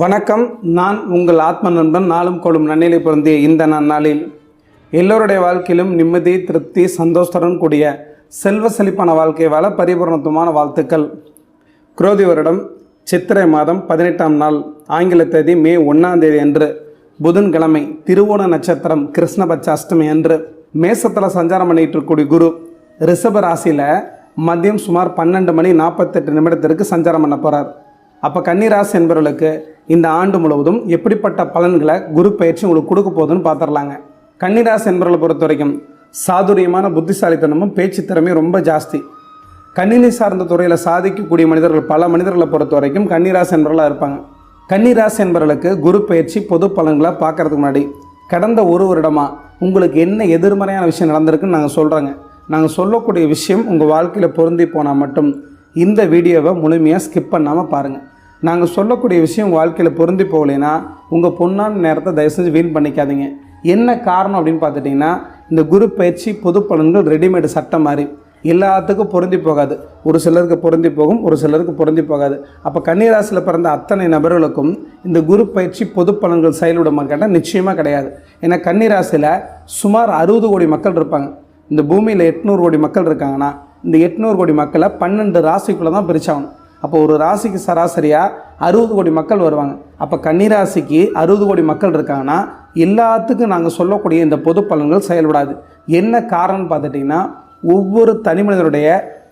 வணக்கம். நான் உங்கள் ஆத்ம நண்பன் நாளும் கொள்ளும் நன்னிலை பொருந்திய இந்த நன்னாளில் எல்லோருடைய வாழ்க்கையிலும் நிம்மதி திருப்தி சந்தோஷத்துடன் கூடிய செல்வ செழிப்பான வாழ்க்கை வாழ பரிபூர்ணத்துவமான வாழ்த்துக்கள். குரோதி வருடம் சித்திரை மாதம் பதினெட்டாம் நாள் ஆங்கில தேதி மே ஒன்றாம் தேதி அன்று புதன்கிழமை திருவோண நட்சத்திரம் கிருஷ்ணபட்ச அஷ்டமி அன்று மேசத்தில் சஞ்சாரம் பண்ணிட்டு இருக்கக்கூடிய குரு ரிஷப ராசியில் மதியம் சுமார் பன்னெண்டு மணி நாற்பத்தெட்டு நிமிடத்திற்கு சஞ்சாரம் பண்ண போகிறார் அப்போ கன்னிராசி என்பவர்களுக்கு இந்த ஆண்டு முழுவதும் எப்படிப்பட்ட பலன்களை குரு பயிற்சி உங்களுக்கு கொடுக்க போகுதுன்னு பார்த்துடலாங்க. கன்னிராசி என்பவர்களை பொறுத்த வரைக்கும் சாதுரியமான புத்திசாலித்தனமும் பேச்சு திறமையும் ரொம்ப ஜாஸ்தி. கணினி சார்ந்த துறையில் சாதிக்கக்கூடிய மனிதர்கள் பல மனிதர்களை பொறுத்த வரைக்கும் கன்னிராசி என்பவர்களாக இருப்பாங்க. கன்னிராசி என்பவர்களுக்கு குரு பயிற்சி பொது பலன்களை பார்க்கறதுக்கு முன்னாடி கடந்த ஒரு வருடமாக உங்களுக்கு என்ன எதிர்மறையான விஷயம் நடந்திருக்குன்னு நாங்கள் சொல்கிறோங்க நாங்கள் சொல்லக்கூடிய விஷயம் உங்கள் வாழ்க்கையில் பொருந்தி போனால் மட்டும் இந்த வீடியோவை முழுமையாக ஸ்கிப் பண்ணாமல் பாருங்கள் நாங்கள் சொல்லக்கூடிய விஷயம் உங்கள் வாழ்க்கையில் பொருந்தி போகலைன்னா உங்கள் பொண்ணான நேரத்தை தயவு செஞ்சு வீண் பண்ணிக்காதீங்க. என்ன காரணம் அப்படின்னு பார்த்துட்டிங்கன்னா இந்த குரு பயிற்சி பொது பலன்கள் ரெடிமேடு சட்டம் மாதிரி. எல்லாத்துக்கும் பொருந்தி போகாது. ஒரு சிலருக்கு பொருந்தி போகும் ஒரு சிலருக்கு பொருந்தி போகாது. அப்போ கன்னிராசியில் பிறந்த அத்தனை நபர்களுக்கும் இந்த குரு பயிற்சி பொது பலன்கள் செயல்படுமா கேட்டால் நிச்சயமாக கிடையாது. ஏன்னா கன்னிராசியில் சுமார் அறுபது கோடி மக்கள் இருப்பாங்க. இந்த பூமியில் எட்நூறு கோடி மக்கள் இருக்காங்கன்னா இந்த எட்நூறு கோடி மக்களை பன்னெண்டு ராசிக்குள்ளே தான் பிரிச்சாகணும். அப்போ ஒரு ராசிக்கு சராசரியாக அறுபது கோடி மக்கள் வருவாங்க. அப்போ கன்னிராசிக்கு அறுபது கோடி மக்கள் இருக்காங்கன்னா எல்லாத்துக்கும் நாங்கள் சொல்லக்கூடிய இந்த பொது பலன்கள் செயல்படாது. என்ன காரணம்னு பார்த்துட்டிங்கன்னா ஒவ்வொரு தனி மனிதனுடைய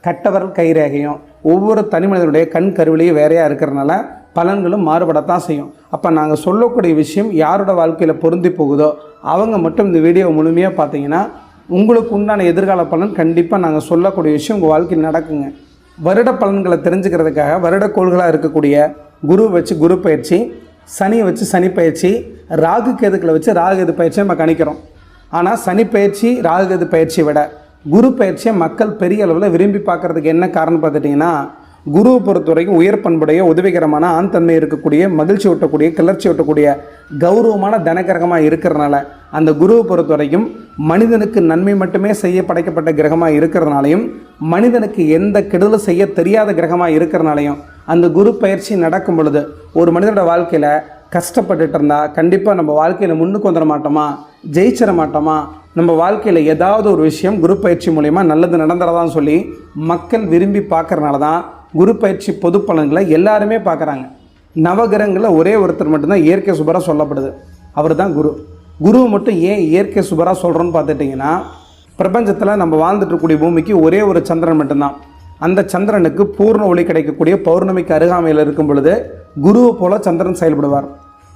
கட்டவரல் கைரேகையும் ஒவ்வொரு தனி மனிதனுடைய கண் கருவிலையும் வேறையாக இருக்கிறனால பலன்களும் மாறுபடத்தான் செய்யும். அப்போ நாங்கள் சொல்லக்கூடிய விஷயம் யாரோட வாழ்க்கையில் பொருந்தி போகுதோ அவங்க மட்டும் இந்த வீடியோ முழுமையாக பார்த்தீங்கன்னா உங்களுக்கு உண்டான எதிர்கால பலன் கண்டிப்பாக நாங்கள் சொல்லக்கூடிய விஷயம் உங்கள் வாழ்க்கையில் நடக்குங்க. வருட பலன்களை தெரிஞ்சுக்கிறதுக்காக வருட கோள்களாக இருக்கக்கூடிய குரு வச்சு குரு பயிற்சி சனியை வச்சு சனி பயிற்சி ராகு கேதுக்களை வச்சு ராகு எது பயிற்சியை நம்ம கணிக்கிறோம். ஆனால் சனி பயிற்சி ராகு எது பயிற்சியை விட குரு பயிற்சியை மக்கள் பெரிய அளவில் விரும்பி பார்க்கறதுக்கு என்ன காரணம் பார்த்துட்டிங்கன்னா குருவை பொறுத்த வரைக்கும் உயர் பண்புடைய உதவிகரமான ஆண் தன்மை இருக்கக்கூடிய மகிழ்ச்சி ஊட்டக்கூடிய கிளர்ச்சி ஊட்டக்கூடிய கௌரவமான தனக்கிரகமாக இருக்கிறனால அந்த குருவை பொறுத்த வரைக்கும் மனிதனுக்கு நன்மை மட்டுமே செய்ய படைக்கப்பட்ட கிரகமாக இருக்கிறதுனாலையும் மனிதனுக்கு எந்த கெடுதலும் செய்ய தெரியாத கிரகமாக இருக்கிறனாலையும் அந்த குரு பயிற்சி நடக்கும் பொழுது ஒரு மனிதனோட வாழ்க்கையில் கஷ்டப்பட்டுட்டு இருந்தால் கண்டிப்பாக நம்ம வாழ்க்கையில் முன்னுக்கு வந்துட மாட்டோமா? ஜெயிச்சிட மாட்டோமா? நம்ம வாழ்க்கையில் ஏதாவது ஒரு விஷயம் குரு பயிற்சி மூலயமா நல்லது நடந்துறதான்னு சொல்லி மக்கள் விரும்பி பார்க்கறனால தான் குரு பயிற்சி பொது பலன்களை எல்லாருமே பார்க்குறாங்க. நவகிரகங்களில் ஒரே ஒருத்தர் மட்டும்தான் இயற்கை சுபராக சொல்லப்படுது. அவர் தான் குரு. குரு மட்டும் ஏன் இயற்கை சுபராக சொல்கிறோன்னு பார்த்துட்டிங்கன்னா பிரபஞ்சத்தில் நம்ம வாழ்ந்துட்டு இருக்கக்கூடிய பூமிக்கு ஒரே ஒரு சந்திரன் மட்டும்தான். அந்த சந்திரனுக்கு பூர்ண ஒளி கிடைக்கக்கூடிய பௌர்ணமிக்கு அருகாமையில் இருக்கும் பொழுது குருவை போல சந்திரன் செயல்படுவார்.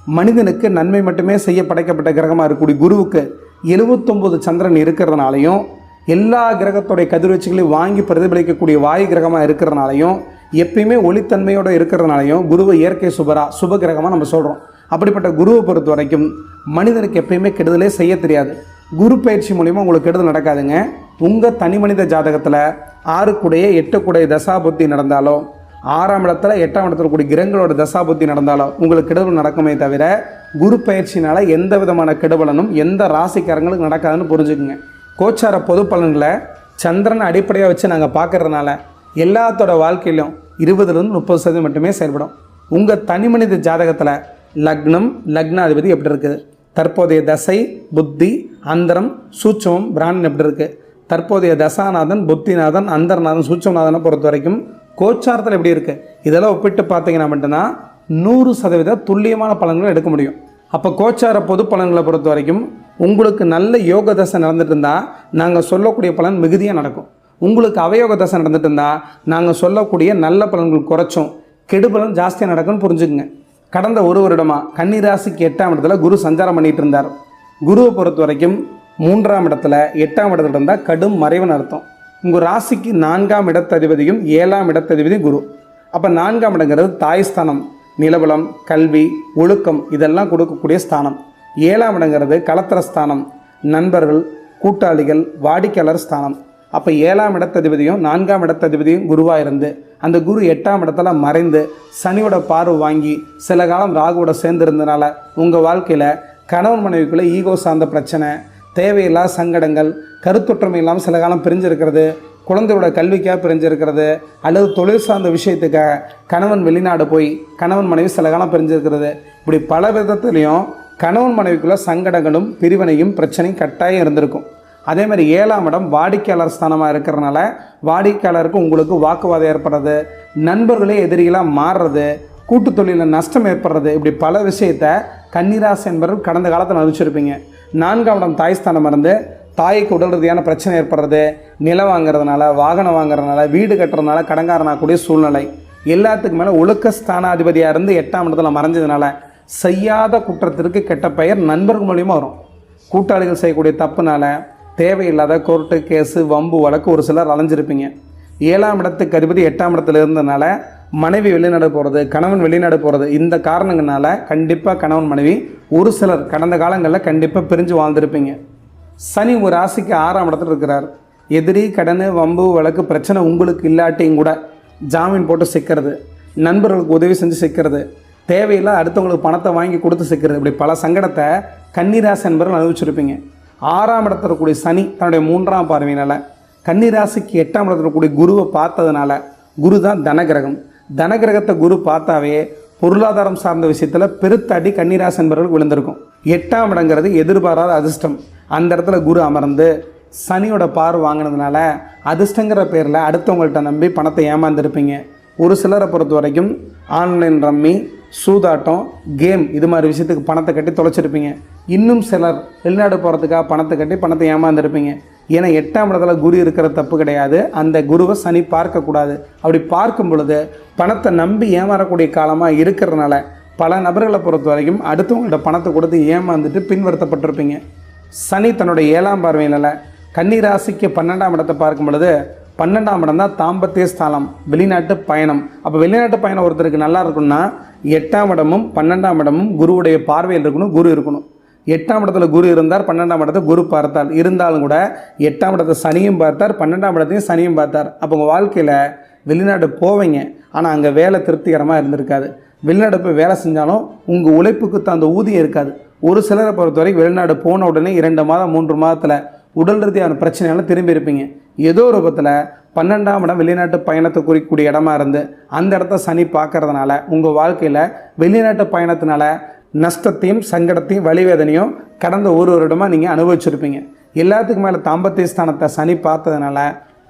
மனிதனுக்கு நன்மை மட்டுமே செய்ய படைக்கப்பட்ட கிரகமாக இருக்கக்கூடிய குருவுக்கு எழுபத்தொம்போது சந்திரன் இருக்கிறதுனாலையும் எல்லா கிரகத்துடைய கதிர்வீச்சுகளையும் வாங்கி பிரதிபலிக்கக்கூடிய வாயு கிரகமாக இருக்கிறனாலையும் எப்பயுமே ஒளித்தன்மையோடு இருக்கிறதுனாலையும் குருவை இயற்கை சுபரா சுப கிரகமாக நம்ம சொல்கிறோம் அப்படிப்பட்ட குருவை பொறுத்த வரைக்கும் மனிதனுக்கு எப்பயுமே கெடுதலே செய்ய தெரியாது. குரு பயிற்சி மூலிமா உங்களுக்கு கெடுதல் நடக்காதுங்க. உங்கள் தனி மனித ஜாதகத்தில் ஆறுக்குடைய எட்டுக்குடைய தசாபுத்தி நடந்தாலோ ஆறாம் இடத்துல எட்டாம் இடத்துல கூடிய கிரகங்களோட தசாபுத்தி நடந்தாலோ உங்களுக்கு கெடுதல் நடக்குமே தவிர குரு பயிற்சினால் எந்த விதமான கெடுபலனும் எந்த ராசிக்காரங்களுக்கு நடக்காதுன்னு புரிஞ்சுக்குங்க. கோச்சார பொது பலன்களை சந்திரனை அடிப்படையாக வச்சு நாங்கள் பார்க்கறதுனால எல்லாத்தோட வாழ்க்கையிலும் இருபதுலேருந்து முப்பது சதவீதம் மட்டுமே செயல்படும். உங்கள் தனி மனித ஜாதகத்தில் லக்னம் லக்னாதிபதி எப்படி இருக்குது தற்போதைய தசை புத்தி அந்தரம் சூட்சமம் பிராணன் எப்படி இருக்குது தற்போதைய தசாநாதன் புத்திநாதன் அந்தரநாதன் சூட்சமநாதனை பொறுத்த வரைக்கும் கோச்சாரத்தில் எப்படி இருக்குது இதெல்லாம் ஒப்பிட்டு பார்த்தீங்கன்னா மட்டும்தான் நூறு சதவீத துல்லியமான பலன்களை எடுக்க முடியும். அப்போ கோச்சார பொது பலன்களை பொறுத்த வரைக்கும் உங்களுக்கு நல்ல யோக தசை நடந்துட்டு இருந்தால் நாங்கள் சொல்லக்கூடிய பலன் மிகுதியாக நடக்கும். உங்களுக்கு அவயோக தசை நடந்துட்டு இருந்தால் நாங்கள் சொல்லக்கூடிய நல்ல பலன்கள் குறைச்சோம். கெடுபலன் ஜாஸ்தியாக நடக்கும்னு புரிஞ்சுக்குங்க. கடந்த ஒரு வருடமாக கன்னிராசிக்கு எட்டாம் இடத்துல குரு சஞ்சாரம் பண்ணிட்டு இருந்தார் குருவை பொறுத்த வரைக்கும் மூன்றாம் இடத்துல எட்டாம் இடத்துல இருந்தால் கடும் மறைவு அர்த்தம். உங்கள் ராசிக்கு நான்காம் இடத்ததிபதியும் ஏழாம் இடத்ததிபதியும் குரு. அப்போ நான்காம் இடங்கிறது தாய் ஸ்தானம் நிலபலம் கல்வி ஒழுக்கம் இதெல்லாம் கொடுக்கக்கூடிய ஸ்தானம். ஏழாம் இடங்கிறது கலத்திர ஸ்தானம். நண்பர்கள் கூட்டாளிகள் வாடிக்கையாளர் ஸ்தானம். அப்போ ஏழாம் இடத்ததிபதியும் நான்காம் இடத்ததிபதியும் குருவாக இருந்து அந்த குரு எட்டாம் இடத்துல மறைந்து சனியோட பார்வை வாங்கி சில காலம் ராகுவோட சேர்ந்துருந்தனால உங்கள் வாழ்க்கையில் கணவன் மனைவிக்குள்ளே ஈகோ சார்ந்த பிரச்சனை தேவையில்லாத சங்கடங்கள் கருத்தொற்றுமை இல்லாமல் சில காலம் பிரிஞ்சிருக்கிறது குழந்தையோட கல்விக்காக பிரிஞ்சிருக்கிறது அல்லது தொழில் சார்ந்த விஷயத்துக்காக கணவன் வெளிநாடு போய் கணவன் மனைவி சில காலம் பிரிஞ்சிருக்கிறது. இப்படி பல விதத்துலேயும் கணவன் மனைவிக்குள்ளே சங்கடங்களும் பிரிவினையும் பிரச்சனையும் கட்டாயம் இருந்திருக்கும். அதே மாதிரி ஏழாம் இடம் வாடிக்கையாளர் ஸ்தானமாக இருக்கிறனால வாடிக்கையாளருக்கு உங்களுக்கு வாக்குவாதம் ஏற்படுறது நண்பர்களே எதிரிகளாக மாறுறது கூட்டு தொழிலில் நஷ்டம் ஏற்படுறது இப்படி பல விஷயத்த கன்னிராசி என்பவர்கள் கடந்த காலத்தில் அனுப்பிச்சிருப்பீங்க நான்காம் இடம் தாய் ஸ்தானம் இருந்து தாய்க்கு உடல் ரீதியான பிரச்சனை ஏற்படுறது நிலம் வாங்குறதுனால வாகனம் வாங்குறதுனால வீடு கட்டுறதுனால கடங்காரனாகக்கூடிய சூழ்நிலை. எல்லாத்துக்கு மேலே ஒழுக்க ஸ்தானாதிபதியாக இருந்து எட்டாம் இடத்துல மறைஞ்சதுனால செய்யாத குற்றத்திற்கு கெட்ட பெயர் நண்பர்கள் மூலியமாக வரும். கூட்டாளிகள் செய்யக்கூடிய தப்புனால தேவையில்லாத கோர்ட்டு கேஸு வம்பு வழக்கு ஒரு சிலர் அலைஞ்சிருப்பீங்க. ஏழாம் இடத்துக்கு அதிபதி எட்டாம் இடத்துல இருந்ததுனால மனைவி வெளிநாடு போகிறது கணவன் வெளிநாடு போகிறது இந்த காரணங்களால் கண்டிப்பாக கணவன் மனைவி ஒரு சிலர் கடந்த காலங்களில் கண்டிப்பாக பிரிஞ்சு வாழ்ந்திருப்பீங்க. சனி ஒரு ராசிக்கு ஆறாம் இடத்துல இருக்கிறார். எதிரி கடன் வம்பு வழக்கு பிரச்சனை உங்களுக்கு இல்லாட்டியும் கூட ஜாமீன் போட்டு சிக்கிறது நண்பர்களுக்கு உதவி செஞ்சு சிக்கிறது தேவையில்லை அடுத்தவங்களுக்கு பணத்தை வாங்கி கொடுத்து சிக்கிறது இப்படி பல சங்கடத்தை கன்னிராசி என்பவர்கள் அனுபவிச்சிருப்பீங்க. ஆறாம் இடத்துல இருக்கக்கூடிய சனி தன்னுடைய மூன்றாம் பார்வையினால் கன்னிராசிக்கு எட்டாம் இடத்துல இருக்கக்கூடிய குருவை பார்த்ததுனால குரு தான் தனகிரகம். தனகிரகத்தை குரு பார்த்தாவே பொருளாதாரம் சார்ந்த விஷயத்தில் பெருத்தாடி கன்னிராசி என்பவர்கள் விழுந்திருக்கும். எட்டாம் இடங்கிறது எதிர்பாராத அதிர்ஷ்டம். அந்த இடத்துல குரு அமர்ந்து சனியோட பார் வாங்கினதுனால அதிர்ஷ்டங்கிற பேரில் அடுத்தவங்கள்ட்ட நம்பி பணத்தை ஏமாந்துருப்பீங்க. ஒரு சிலரை பொறுத்த வரைக்கும் ஆன்லைன் ரம்மி சூதாட்டம் கேம் இது மாதிரி விஷயத்துக்கு பணத்தை கட்டி தொலைச்சிருப்பீங்க. இன்னும் சிலர் வெளிநாடு போகிறதுக்காக பணத்தை கட்டி பணத்தை ஏமாந்துருப்பீங்க. ஏன்னா எட்டாம் இடத்துல குரு இருக்கிற தப்பு கிடையாது. அந்த குருவை சனி பார்க்கக்கூடாது. அப்படி பார்க்கும் பொழுது பணத்தை நம்பி ஏமாறக்கூடிய காலமாக இருக்கிறதுனால பல நபர்களை பொறுத்த வரைக்கும் அடுத்தவங்கள்ட்ட பணத்தை கொடுத்து ஏமாந்துட்டு பின்வருத்தப்பட்டிருப்பீங்க. சனி தன்னுடைய ஏழாம் பார்வையினால் கன்னிராசிக்கு பன்னெண்டாம் இடத்தை பார்க்கும் பொழுது பன்னெண்டாம் இடம் தான் தாம்பத்திய ஸ்தானம் வெளிநாட்டு பயணம். அப்போ வெளிநாட்டு பயணம் ஒருத்தருக்கு நல்லா இருக்கும்னா எட்டாம் இடமும் பன்னெண்டாம் இடமும் குருவுடைய பார்வையில் இருக்கணும் குரு இருக்கணும். எட்டாம் இடத்துல குரு இருந்தார் பன்னெண்டாம் இடத்தை குரு பார்த்தார். இருந்தாலும் கூட எட்டாம் இடத்தை சனியும் பார்த்தார் பன்னெண்டாம் இடத்தையும் சனியும் பார்த்தார். அப்போ உங்கள் வாழ்க்கையில் வெளிநாடு போவீங்க. ஆனால் அங்கே வேலை திருப்திகரமாக இருந்திருக்காது. வெளிநாடு போய் வேலை செஞ்சாலும் உங்கள் உழைப்புக்கு தகுந்த ஊதியம் இருக்காது. ஒரு சிலரை பொறுத்த வரைக்கும் வெளிநாடு போன உடனே இரண்டு மாதம் மூன்று மாதத்தில் உடல் ரீதியான பிரச்சனையெல்லாம் திரும்பி இருப்பீங்க. ஏதோ ரூபத்தில் பன்னெண்டாம் இடம் வெளிநாட்டு பயணத்தை குறிக்கக்கூடிய இடமா இருந்து அந்த இடத்த சனி பார்க்கறதுனால உங்கள் வாழ்க்கையில் வெளிநாட்டு பயணத்தினால நஷ்டத்தையும் சங்கடத்தையும் வழிவேதனையும் கடந்த ஒரு வருடமாக நீங்கள் அனுபவிச்சிருப்பீங்க. எல்லாத்துக்கும் மேலே தாம்பத்திய ஸ்தானத்தை சனி பார்த்ததுனால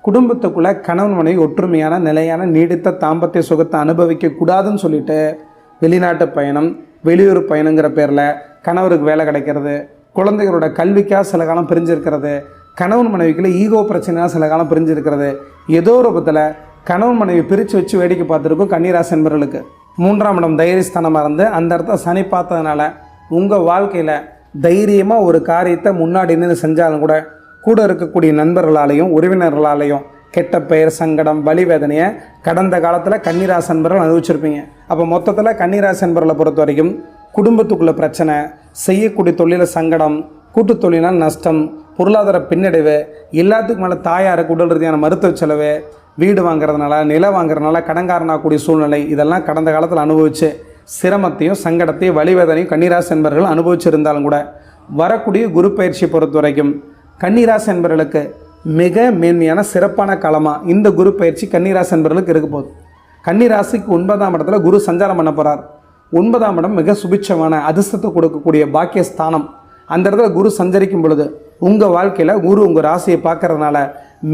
குடும்பத்துக்குள்ளே கணவன் மனைவி ஒற்றுமையான நிலையான நீடித்த தாம்பத்திய சுகத்தை அனுபவிக்க கூடாதுன்னு சொல்லிட்டு வெளிநாட்டு பயணம் வெளியூர் பயணங்கிற பேரில் கணவருக்கு வேலை கிடைக்கிறது குழந்தைகளோட கல்விக்காக சில காலம் பிரிஞ்சிருக்கிறது. கணவன் மனைவிக்குள்ள ஈகோ பிரச்சனையாக சில காலம் பிரிஞ்சிருக்கிறது. ஏதோ ரூபத்தில் கணவன் மனைவி பிரித்து வச்சு வேடிக்கை பார்த்துருக்கும் கன்னிராசி என்பவர்களுக்கு மூன்றாம் இடம் தைரியஸ்தானமாக இருந்து அந்த இடத்த சனி பார்த்ததுனால உங்கள் வாழ்க்கையில் தைரியமாக ஒரு காரியத்தை முன்னாடி நின்று செஞ்சாலும் கூட கூட இருக்கக்கூடிய நண்பர்களாலேயும் உறவினர்களாலேயும் கெட்ட பெயர் சங்கடம் வலி வேதனையை கடந்த காலத்தில் கன்னிராசி என்பவர்கள் அனுபவிச்சிருப்பீங்க. அப்போ மொத்தத்தில் கன்னிராசி என்பவர்களை பொறுத்த வரைக்கும் குடும்பத்துக்குள்ள பிரச்சனை செய்யக்கூடிய தொழிலில் சங்கடம் கூட்டு தொழிலால் நஷ்டம் பொருளாதார பின்னடைவு எல்லாத்துக்கும் மேலே தாயாருக்கு உடல் ரீதியான மருத்துவ செலவு வீடு வாங்குறதுனால நிலம் வாங்குறதுனால கடங்காரனாகக்கூடிய சூழ்நிலை இதெல்லாம் கடந்த காலத்தில் அனுபவிச்சு சிரமத்தையும் சங்கடத்தையும் வழிவேதனையும் கன்னிராசி என்பவர்கள் அனுபவிச்சிருந்தாலும் கூட வரக்கூடிய குரு பயிற்சியை பொறுத்த வரைக்கும் கன்னிராசி என்பவர்களுக்கு மிக மேன்மையான சிறப்பான காலமாக இந்த குரு பயிற்சி கன்னிராசி என்பவர்களுக்கு இருக்க போகுது. கன்னிராசிக்கு ஒன்பதாம் இடத்துல குரு சஞ்சாரம் பண்ண போகிறார் ஒன்பதாம் இடம் மிக சுபிட்சமான அதிர்ஷ்டத்தை கொடுக்கக்கூடிய பாக்கிய ஸ்தானம் அந்த இடத்துல குரு சஞ்சரிக்கும் பொழுது உங்கள் வாழ்க்கையில் குரு உங்கள் ராசியை பார்க்கறதுனால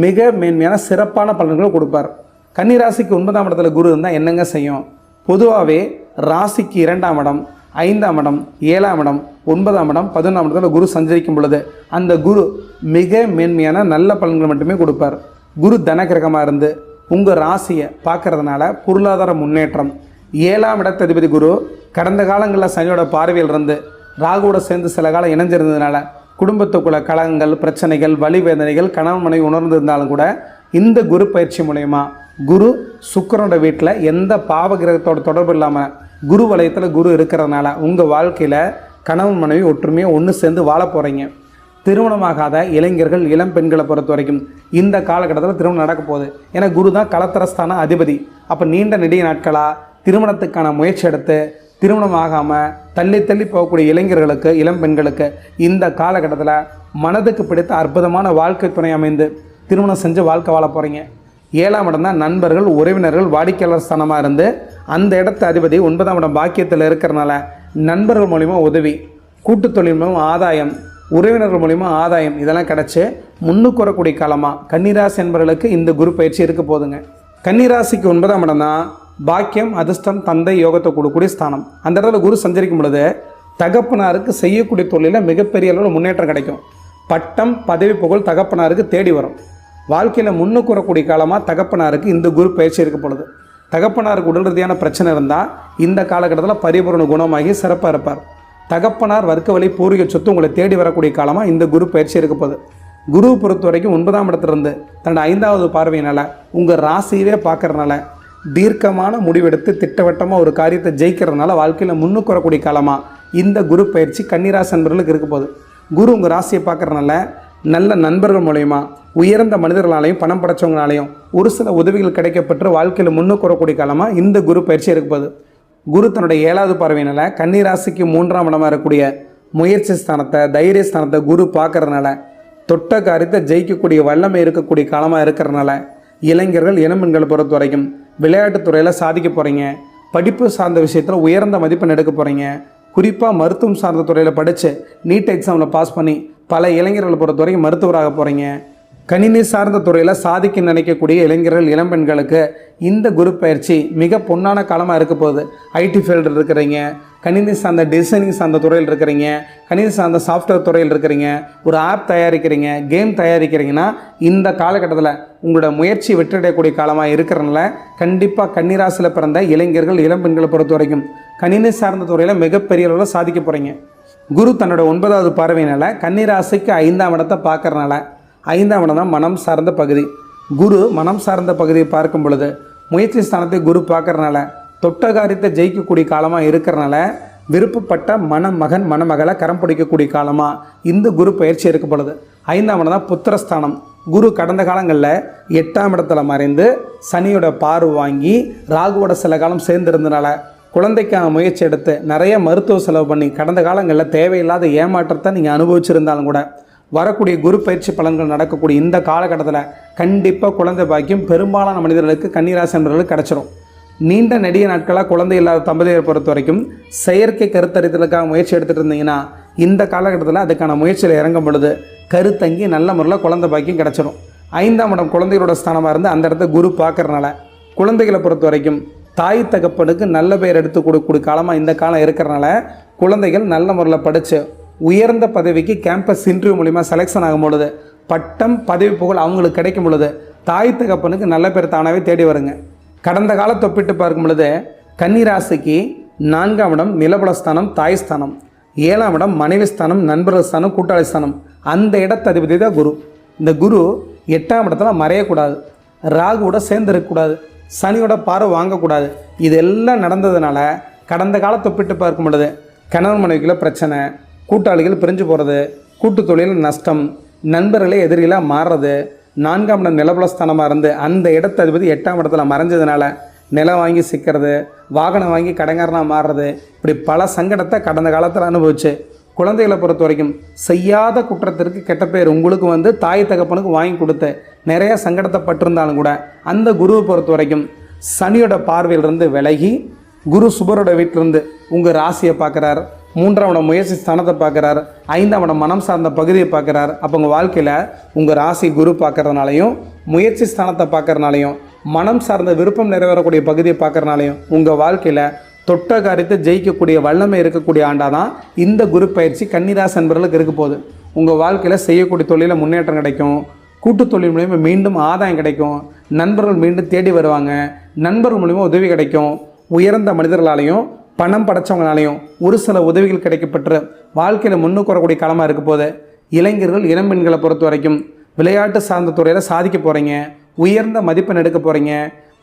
மிக மேன்மையான சிறப்பான பலன்களை கொடுப்பார். கன்னி ராசிக்கு ஒன்பதாம் இடத்துல குரு இருந்தால் என்னங்க செய்யும்? பொதுவாகவே ராசிக்கு இரண்டாம் இடம் ஐந்தாம் இடம் ஏழாம் இடம் ஒன்பதாம் இடம் பதினொன்றாம் இடத்துல குரு சஞ்சரிக்கும் பொழுது அந்த குரு மிக மேன்மையான நல்ல பலன்களை மட்டுமே கொடுப்பார். குரு தனகிரகமாக இருந்து உங்கள் ராசியை பார்க்கறதுனால பொருளாதார முன்னேற்றம் ஏழாம் இடத்ததிபதி குரு கடந்த காலங்களில் சனியோட பார்வையில் இருந்து ராகுவோட சேர்ந்து சில காலம் இணைஞ்சிருந்ததுனால குடும்பத்துக்குள்ள கலகங்கள் பிரச்சனைகள் வழிவேதனைகள் கணவன் மனைவி உணர்ந்திருந்தாலும் கூட இந்த குரு பயிற்சி மூலயமா குரு சுக்கரனோட வீட்டில் எந்த பாவ கிரகத்தோட தொடர்பு இல்லாமல் குரு வலயத்தில் குரு இருக்கிறதுனால உங்கள் வாழ்க்கையில் கணவன் மனைவி ஒற்றுமையாக ஒன்று சேர்ந்து வாழ போகிறீங்க திருமணமாகாத இளைஞர்கள் இளம் பெண்களை பொறுத்த வரைக்கும் இந்த காலகட்டத்தில் திருமணம் நடக்க போகுது. ஏன்னா குரு தான் கலத்தரஸ்தான அதிபதி. அப்போ நீண்ட நெடிய நாட்களாக திருமணத்துக்கான முயற்சி எடுத்து திருமணம் ஆகாமல் தள்ளி தள்ளி போகக்கூடிய இளைஞர்களுக்கு இளம் பெண்களுக்கு இந்த காலகட்டத்தில் மனதுக்கு பிடித்த அற்புதமான வாழ்க்கை துணை அமைந்து திருமணம் செஞ்சு வாழ்க்கை வாழ போகிறீங்க ஏழாம் இடம் தான் நண்பர்கள் உறவினர்கள் வாடிக்கையாளர் ஸ்தானமாக இருந்து அந்த இடத்த அதிபதி ஒன்பதாம் இடம் பாக்கியத்தில் இருக்கிறனால நண்பர்கள் மூலிமா உதவி கூட்டுத் தொழில் மூலம் ஆதாயம் உறவினர்கள் மூலிமா ஆதாயம் இதெல்லாம் கிடச்சி முன்னுக்கு வரக்கூடிய காலமாக கன்னிராசி என்பவர்களுக்கு இந்த குரு பயிற்சி இருக்க போதுங்க. கன்னிராசிக்கு ஒன்பதாம் இடம் தான் பாக்கியம் அதிர்ஷ்டம் தந்தை யோகத்தை கொடுக்கக்கூடிய ஸ்தானம். அந்த இடத்துல குரு சஞ்சரிக்கும் பொழுது தகப்பனாருக்கு செய்யக்கூடிய தொழிலில் மிகப்பெரிய அளவில் முன்னேற்றம் கிடைக்கும். பட்டம் பதவி புகழ் தகப்பனாருக்கு தேடி வரும். வாழ்க்கையில் முன்னுக்கு வரக்கூடிய காலமாக தகப்பனாருக்கு இந்த குரு பயிற்சி இருக்க பொழுது. தகப்பனாருக்கு உடல் ரீதியான பிரச்சனை இருந்தால் இந்த காலகட்டத்தில் பரிபூரண குணமாகி சிறப்பாக இருப்பார். தகப்பனார் வர்க்க வழி பூர்வீக சொத்து உங்களை தேடி வரக்கூடிய காலமாக இந்த குரு பயிற்சி இருக்க போகுது. குரு பொறுத்த வரைக்கும் ஒன்பதாம் இடத்துலேருந்து தன்னோட ஐந்தாவது பார்வையினால் உங்கள் ராசியவே பார்க்குறனால தீர்க்கமான முடிவெடுத்து திட்டவட்டமாக ஒரு காரியத்தை ஜெயிக்கிறதுனால வாழ்க்கையில் முன்னுக்கு வரக்கூடிய காலமாக இந்த குரு பயிற்சி கன்னிராசி நண்பர்களுக்கு இருக்க போகுது. குரு உங்கள் ராசியை பார்க்கறனால நல்ல நண்பர்கள் மூலயமா உயர்ந்த மனிதர்களாலையும் பணம் படைச்சவங்களாலையும் ஒரு சில உதவிகள் கிடைக்கப்பெற்று வாழ்க்கையில் முன்னுக்கு வரக்கூடிய காலமாக இந்த குரு பயிற்சி இருக்க போகுது. குரு தன்னுடைய ஏழாவது பார்வையினால் கன்னிராசிக்கு மூன்றாம் இடமாக இருக்கக்கூடிய முயற்சி ஸ்தானத்தை தைரிய ஸ்தானத்தை குரு பார்க்குறதுனால தொட்ட காரியத்தை ஜெயிக்கக்கூடிய வல்லமை இருக்கக்கூடிய காலமாக இருக்கிறனால இளைஞர்கள் இளம்பெண்கள் பொறுத்த வரைக்கும் விளையாட்டுத்துறையில் சாதிக்க போகிறீங்க படிப்பு சார்ந்த விஷயத்தில் உயர்ந்த மதிப்பெண் எடுக்க போகிறீங்க குறிப்பாக மருத்துவம் சார்ந்த துறையில் படித்து நீட் எக்ஸாமில் பாஸ் பண்ணி பல இளைஞர்களை பொறுத்த வரைக்கும் மருத்துவராக போகிறீங்க கணினி சார்ந்த துறையில் சாதிக்க நினைக்கக்கூடிய இளைஞர்கள் இளம்பெண்களுக்கு இந்த குரு பயிற்சி மிக பொன்னான காலமாக இருக்க போகுது. ஐடி ஃபீல்டில் இருக்கிறீங்க கணினி சார்ந்த டிசைனிங் சார்ந்த துறையில் இருக்கிறீங்க கணினி சார்ந்த சாஃப்ட்வேர் துறையில் இருக்கிறீங்க ஒரு ஆப் தயாரிக்கிறீங்க கேம் தயாரிக்கிறீங்கன்னா இந்த காலகட்டத்தில் உங்களோட முயற்சி வெற்றியடையக்கூடிய காலமாக இருக்கிறனால கண்டிப்பாக கன்னிராசியில் பிறந்த இளைஞர்கள் இளம்பெண்களை பொறுத்த வரைக்கும் கணினி சார்ந்த துறையில் மிகப்பெரிய அளவில் சாதிக்க போகிறீங்க குரு தன்னோட ஒன்பதாவது பார்வையினால் கன்னிராசிக்கு ஐந்தாம் இடத்தை பார்க்குறனால ஐந்தாம் இடம் தான் மனம் சார்ந்த பகுதி. குரு மனம் சார்ந்த பகுதியை பார்க்கும் பொழுது முயற்சி ஸ்தானத்தை குரு பார்க்குறனால தொட்ட காரியத்தை ஜெயிக்கக்கூடிய காலமாக இருக்கிறனால விருப்பப்பட்ட மணமகன் மணமகளை கரம் பிடிக்கக்கூடிய காலமாக இந்த குரு பயிற்சி இருக்கப்படுது ஐந்தாம் இடம் தான் புத்திரஸ்தானம். குரு கடந்த காலங்களில் எட்டாம் இடத்துல மறைந்து சனியோட பார்வை வாங்கி ராகுவோட சில காலம் சேர்ந்திருந்தனால குழந்தைக்கான முயற்சி எடுத்து நிறைய மருத்துவ செலவு பண்ணி கடந்த காலங்களில் தேவையில்லாத ஏமாற்றத்தை நீங்கள் அனுபவிச்சிருந்தாலும் கூட வரக்கூடிய குரு பயிற்சி பலன்கள் நடக்கக்கூடிய இந்த காலகட்டத்தில் கண்டிப்பாக குழந்தை பாக்கியம் பெரும்பாலான மனிதர்களுக்கு கன்னிராசி என்பவர்களுக்கு கிடச்சிரும். நீண்ட நெடிய நாட்களாக குழந்தை இல்லாத தம்பதியை பொறுத்த வரைக்கும் செயற்கை கருத்தரித்தலுக்காக முயற்சி எடுத்துகிட்டு இருந்தீங்கன்னா இந்த காலகட்டத்தில் அதுக்கான முயற்சியில் இறங்கும் பொழுது கருத்தங்கி நல்ல முறையில் குழந்தை பாக்கியம் கிடச்சிரும். ஐந்தாம் இடம் குழந்தைகளோட ஸ்தானமாக இருந்து அந்த இடத்த குரு பார்க்குறனால குழந்தைகளை பொறுத்த வரைக்கும் தாய் தகப்பனுக்கு நல்ல பெயர் எடுத்து கொடுக்கக்கூடிய காலமாக இந்த காலம் இருக்கிறனால குழந்தைகள் நல்ல முறையில் படித்து உயர்ந்த பதவிக்கு கேம்பஸ் இன்டர்வியூ மூலிமா செலெக்ஷன் ஆகும் பொழுது பட்டம் பதவி புகழ் அவங்களுக்கு கிடைக்கும் பொழுது தாய் தகப்பனுக்கு நல்ல பேர் தானாகவே தேடி வருங்க. கடந்த காலத்தை ஒப்பிட்டு பார்க்கும் பொழுது கன்னிராசிக்கு நான்காம் இடம் நிலபலஸ்தானம் தாய் ஸ்தானம். ஏழாம் இடம் மனைவி ஸ்தானம் நண்பர்கள் ஸ்தானம் கூட்டாளி ஸ்தானம். அந்த இடத்த அதிபதி தான் குரு. இந்த குரு எட்டாம் இடத்துல மறையக்கூடாது. ராகுவோட சேர்ந்து இருக்கக்கூடாது சனியோட பார்வை வாங்கக்கூடாது. இதெல்லாம் நடந்ததுனால கடந்த காலத்தை ஒப்பிட்டு பார்க்கும் பொழுது கணவன் மனைவிக்குள்ள பிரச்சனை கூட்டாளிகள் பிரிஞ்சு போகிறது கூட்டு தொழில் நஷ்டம் நண்பர்களே எதிரிகளாக மாறுறது நான்காம் இடம் நிலபலஸ்தானமாக இருந்து அந்த இடத்த அதிபதி எட்டாம் இடத்துல மறைஞ்சதுனால நிலம் வாங்கி சிக்கிறது வாகனம் வாங்கி கடங்காரனாக மாறுறது இப்படி பல சங்கடத்தை கடந்த காலத்தில் அனுபவிச்சு குழந்தைகளை பொறுத்த வரைக்கும் செய்யாத குற்றத்திற்கு கெட்ட பேர் உங்களுக்கு வந்து தாய் தகப்பனுக்கு வாங்கி கொடுத்து நிறைய சங்கடத்தை பட்டிருந்தாலும் கூட அந்த குருவை பொறுத்த வரைக்கும் சனியோட பார்வையிலிருந்து விலகி குரு சுபரோட வீட்டிலிருந்து உங்கள் ராசியை பார்க்குறார். மூன்றாம் இடம் முயற்சி ஸ்தானத்தை பார்க்குறார். ஐந்தாம் இடம் மனம் சார்ந்த பகுதியை பார்க்குறார். அப்போ உங்கள் வாழ்க்கையில் உங்கள் ராசி குரு பார்க்குறதுனாலையும் முயற்சி ஸ்தானத்தை பார்க்குறனாலையும் மனம் சார்ந்த விருப்பம் நிறைவேறக்கூடிய பகுதியை பார்க்குறனாலையும் உங்கள் வாழ்க்கையில் தொட்ட காரியத்தை ஜெயிக்கக்கூடிய வல்லமை இருக்கக்கூடிய ஆண்டாக தான் இந்த குரு பயிற்சி கன்னிராசி என்பவர்களுக்கு இருக்க போகுது. உங்கள் வாழ்க்கையில் செய்யக்கூடிய தொழிலில் முன்னேற்றம் கிடைக்கும். கூட்டு தொழில் மூலிமா மீண்டும் ஆதாயம் கிடைக்கும். நண்பர்கள் மீண்டும் தேடி வருவாங்க. நண்பர்கள் மூலிமா உதவி கிடைக்கும். உயர்ந்த மனிதர்களாலையும் பணம் படைச்சவங்களாலையும் ஒரு சில உதவிகள் கிடைக்கப்பட்டு வாழ்க்கையில் முன்னுக்கு வரக்கூடிய காலமாக இருக்க போது இளைஞர்கள் இளம்பெண்களை பொறுத்த வரைக்கும் விளையாட்டு சார்ந்த துறையில் சாதிக்க போகிறீங்க உயர்ந்த மதிப்பெண் எடுக்க போகிறீங்க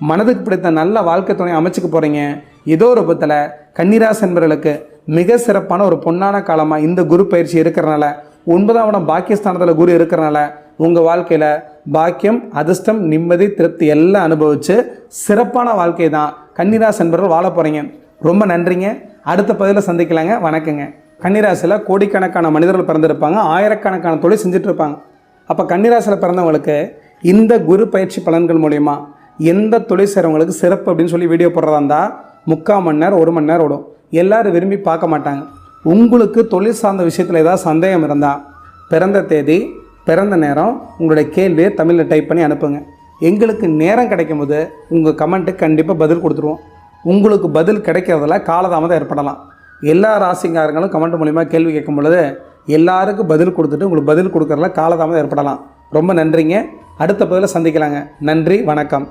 மனதுக்கு பிடித்த நல்ல வாழ்க்கை துணை அமைச்சுக்க போகிறீங்க ஏதோ ஒரு பத்தில் கன்னிராசி என்பவர்களுக்கு மிக சிறப்பான ஒரு பொன்னான காலமாக இந்த குரு பயிற்சி இருக்கிறனால ஒன்பதாம் இடம் பாக்கியஸ்தானத்தில் குரு இருக்கிறனால உங்கள் வாழ்க்கையில் பாக்கியம் அதிர்ஷ்டம் நிம்மதி திருப்தி எல்லாம் அனுபவித்து சிறப்பான வாழ்க்கை தான் கன்னிராசி என்பவர்கள் வாழ போகிறீங்க ரொம்ப நன்றிங்க. அடுத்த பதிவில் சந்திக்கலாங்க. வணக்கங்க. கன்னிராசியில் கோடிக்கணக்கான மனிதர்கள் பிறந்திருப்பாங்க. ஆயிரக்கணக்கான தொழில் செஞ்சிட்ருப்பாங்க. அப்போ கன்னிராசியில் பிறந்தவங்களுக்கு இந்த குரு பயிற்சி பலன்கள் மூலிமா எந்த தொழில் செய்கிறவங்களுக்கு சிறப்பு அப்படின்னு சொல்லி வீடியோ போடுறதா இருந்தால் முக்கால் மணி நேரம் ஒரு மணி நேரம் ஓடும். எல்லோரும் விரும்பி பார்க்க மாட்டாங்க. உங்களுக்கு தொழில் சார்ந்த விஷயத்தில் ஏதாவது சந்தேகம் இருந்தால் பிறந்த தேதி பிறந்த நேரம் உங்களுடைய கேள்வியை தமிழில் டைப் பண்ணி அனுப்புங்க. எங்களுக்கு நேரம் கிடைக்கும் போது உங்கள் கமெண்ட்டுக்கு கண்டிப்பாக பதில் கொடுத்துருவோம். உங்களுக்கு பதில் கிடைக்கிறதுல காலதாமதம் ஏற்படலாம். எல்லா ராசிங்காரங்களும் கமெண்ட் மூலிமா கேள்வி கேட்கும் பொழுது எல்லாருக்கும் பதில் கொடுத்துட்டு உங்களுக்கு பதில் கொடுக்குறதுல காலதாமதம் ஏற்படலாம். ரொம்ப நன்றிங்க. அடுத்த பதிவில் சந்திக்கலாங்க. நன்றி வணக்கம்.